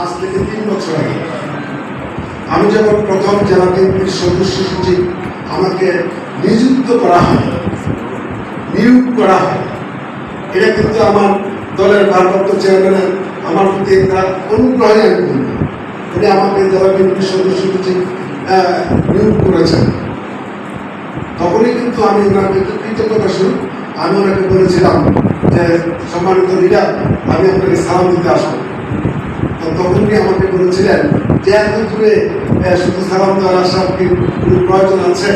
আজ থেকে তিন বছর আগে আমি যখন প্রথম জেলা বিএনপির সদস্য সচিব আমাকে নিযুক্ত করা হয়, নিয়োগ করা হয়, এটা কিন্তু আমার দলের ভারপ্রাপ্ত চেয়ারম্যানের আমার প্রতি একটা অনুগ্রহই আমি উনি আমাকে জেলা বিএনপির সদস্য সচিব নিয়োগ করেছেন। তখনই কিন্তু আমি ওনাকে কৃতজ্ঞতা স্বরূপ আমি ওনাকে বলেছিলাম যে, সম্মানিত লিডার, আমি আপনাকে সালাম দিতে আসব। তখন উনি আমাকে বলেছিলেন যে এত দূরে শুধু সালাম দেওয়ার আসার কি প্রয়োজন আছে?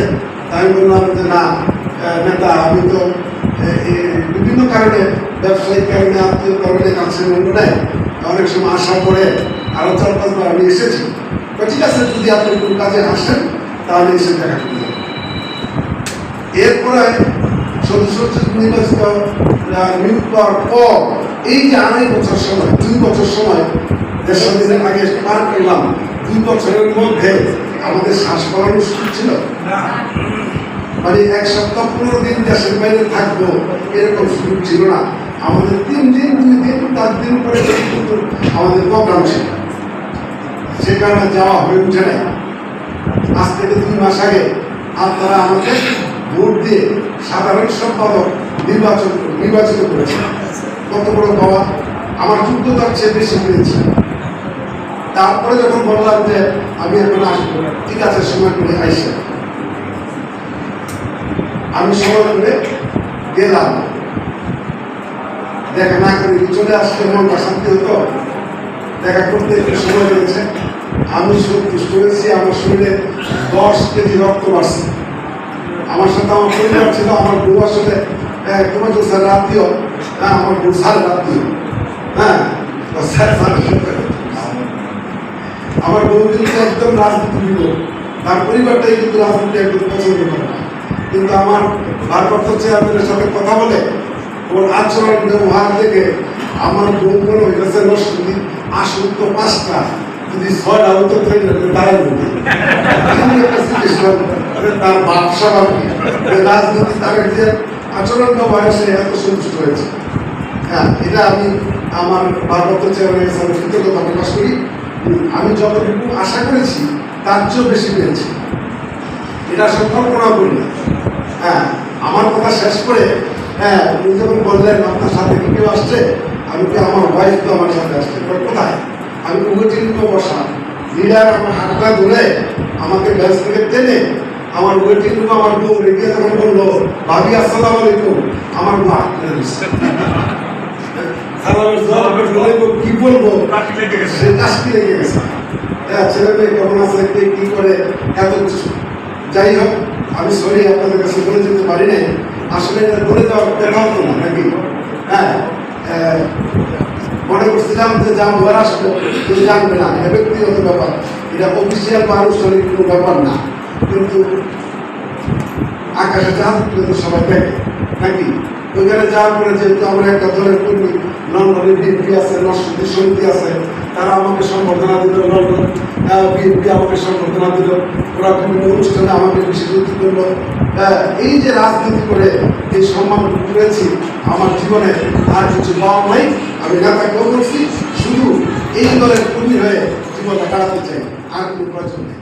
তাই বললাম যে না নেতা, আমি তো বিভিন্ন কারণে ব্যবসায়িক কারণে আত্মীয় কারণে কাছে নেয় অনেক সময় আসার পরে আরও চার পাঁচবার আমি এসেছি। তো ঠিক আছে, যদি আপনি কোনো কাজে আসেন, তাহলে এসে দেখা করতে। এরপরে সদস্য নির্বাচিত নিয়োগ পাওয়ার পর, এই যে আড়াই বছর সময়, দুই বছর সময় দেড়শো দিনের আগে পার করলাম দুই বছরের মধ্যে আমাদের শ্বাস করানোর সুযোগ ছিল মানে এক সপ্তাহ পনেরো দিন দেশের বাইরে থাকব এরকম সুযোগ ছিল না। আমাদের তিন দিন দুই দিন চার দিন পরে কিন্তু আমাদের প্রোগ্রাম ছিল। সে কারণে যাওয়া হয়ে উঠে নাই। আজ থেকে দুই মাস আগে আপনারা আমাকে ভোট দিয়ে সাধারণ সম্পাদক নির্বাচন নির্বাচিত করেছেন। কত বড় পাওয়া? আমার যোগ্যতার চেয়ে বেশি পেয়েছি তারপরে যখন বললাম যে আমি এখন আসব, ঠিক আছে, সময় করে আইসে। আমি সময় করে গেলাম। দেখা না করে চলে আসলে মনটা শান্তি হতো? দেখা করতে একটু সময় লেগেছে। আমি সন্তুষ্ট হয়েছি, আমার শরীরে দশ কেজি রক্ত বাড়ছে। আমার সাথে আমার পরিবার ছিল, আমার বউ আসলে তোমার তো স্যার রাত্রিও হ্যাঁ আমার বউ স্যার রাত্রিও হ্যাঁ তো স্যার স্যারের সাথে আমার বউ কিন্তু একদম রাজনীতিবিদ তার পরিবারটাই কিন্তু রাজনীতি একদম পছন্দ করে না। কিন্তু আমার ভারপ্রাপ্ত চেয়ারম্যানের সাথে কথা বলে ওর আচরণ ব্যবহার দেখে আমার বউ মনে হইতেছে নষ্ট আসুন তো পাঁচটা। যদি ছয়টা হতো তো দাঁড়াই বলবে তার ব্যবসা রাজনীতি তার যে আচরণ ব্যবহারে সে এত সন্তুষ্ট হয়েছে। হ্যাঁ এটা আমি আমার ভারপ্রাপ্ত চেয়ারম্যানের সাথে কৃতজ্ঞতা প্রকাশ করি। আমি যতটুকু আশা করেছি তার চেয়েও বেশি পেয়েছি। এটা কল্পনা করি না। হ্যাঁ আমার কথা শেষ করে হ্যাঁ উনি যখন বললেন আপনার সাথে কি কেউ আসছে? আমি কি আমার ওয়াইফ তো আমার সাথে আসছে। বলে, কোথায়? আমি উভয় বসা লিডার আমার হাতটা ধরে আমাকে ব্যাস থেকে টেনে আমার ওয়েটিং রুম আমার বউ রেখে যখন বলল ভাবি আসসালাম আলাইকুম। আমার বউ হাত কি বলব? সে কাশকি লেগে গেছে। হ্যাঁ ছেলে মেয়ে কেমন আছে কে কি করে এত কিছু। যাই হোক আমি সরি আপনাদের কাছে বলে যেতে পারি নাই। আসলে এটা বলে দেওয়ার না নাকি? হ্যাঁ মনে করছিলাম যে যা বলার আসব জানবে না এটা ব্যক্তিগত ব্যাপার। এটা অফিসিয়াল বা আনুষ্ঠানিক কোনো ব্যাপার না। কিন্তু আকাশে চাঁদ উঠলে তো সবাই দেখে নাকি? ওইখানে যাওয়ার পরে যেহেতু আমরা একটা দলের কর্মী লন্ডনের বিএনপি আছে নরসিংদী সমিতি আছে, তারা আমাকে সম্বর্ধনা দিল, লন্ডন বিএনপি আমাকে সম্বর্ধনা দিল। ওরা বিভিন্ন অনুষ্ঠানে আমাকে বিশেষিত করল এই যে রাজনীতি করে এই সম্মান পেয়েছি আমার জীবনে আর কিছু পাওয়া নাই। আমি নেতাকেও করছি, শুধু এই দলের কর্মী হয়ে জীবনটা কাটাতে চাই। আর কোনো প্রয়োজন নেই।